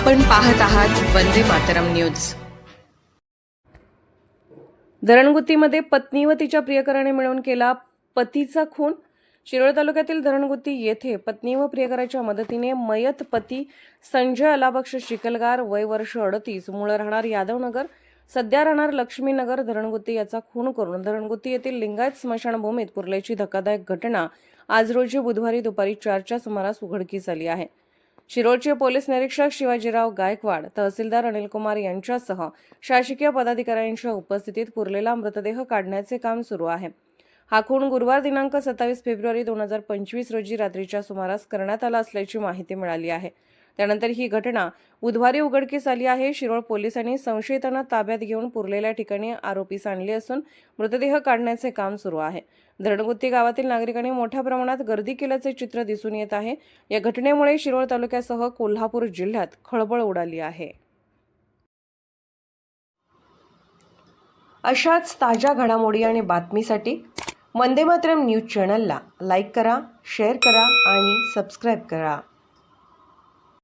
आपण पाहत आहात वंदे मातरम न्यूज. धरणगुत्तीमध्ये पत्नी व तिच्या प्रियकराने मिळून केला पतीचा खून. शिरोळ तालुक्यातील धरणगुत्ती येथे पत्नी व प्रियकराच्या मदतीने मयत पती संजय अलाबक्ष शिकलगार वय वर्ष अडतीस मूळ राहणार यादवनगर. सध्या राहणार लक्ष्मीनगर धरणगुत्ती याचा खून करून धरणगुत्ती येथील लिंगायत स्मशानभूमीत पुरल्याची धक्कादायक घटना आज रोजी बुधवारी दुपारी चारच्या सुमारास उघडकीस आली आहे. शिरोळचे पोलीस निरीक्षक शिवाजीराव गायकवाड तहसीलदार अनिलकुमार यांच्यासह शासकीय पदाधिकाऱ्यांच्या उपस्थितीत पुरलेला मृतदेह काढण्याचे काम सुरू आहे. हा खून गुरुवार दिनांक सत्तावीस फेब्रुवारी दोन हजार पंचवीस रोजी रात्रीच्या सुमारास करण्यात आला असल्याची माहिती मिळाली आहे. त्यानंतर ही घटना बुधवारी उघडकीस आली आहे. शिरोळ पोलिसांनी संशयितांना ताब्यात घेऊन पुरलेल्या ठिकाणी आरोपीस आणले असून मृतदेह काढण्याचे काम सुरू आहे. धरणगुत्ती गावातील नागरिकांनी मोठ्या प्रमाणात गर्दी केल्याचे चित्र दिसून येत आहे. या घटनेमुळे शिरोळ तालुक्यासह कोल्हापूर जिल्ह्यात खळबळ उडाली आहे. अशाच ताज्या घडामोडी आणि बातमीसाठी वंदे मातरम न्यूज चॅनलला लाईक करा शेअर करा आणि सबस्क्राईब करा.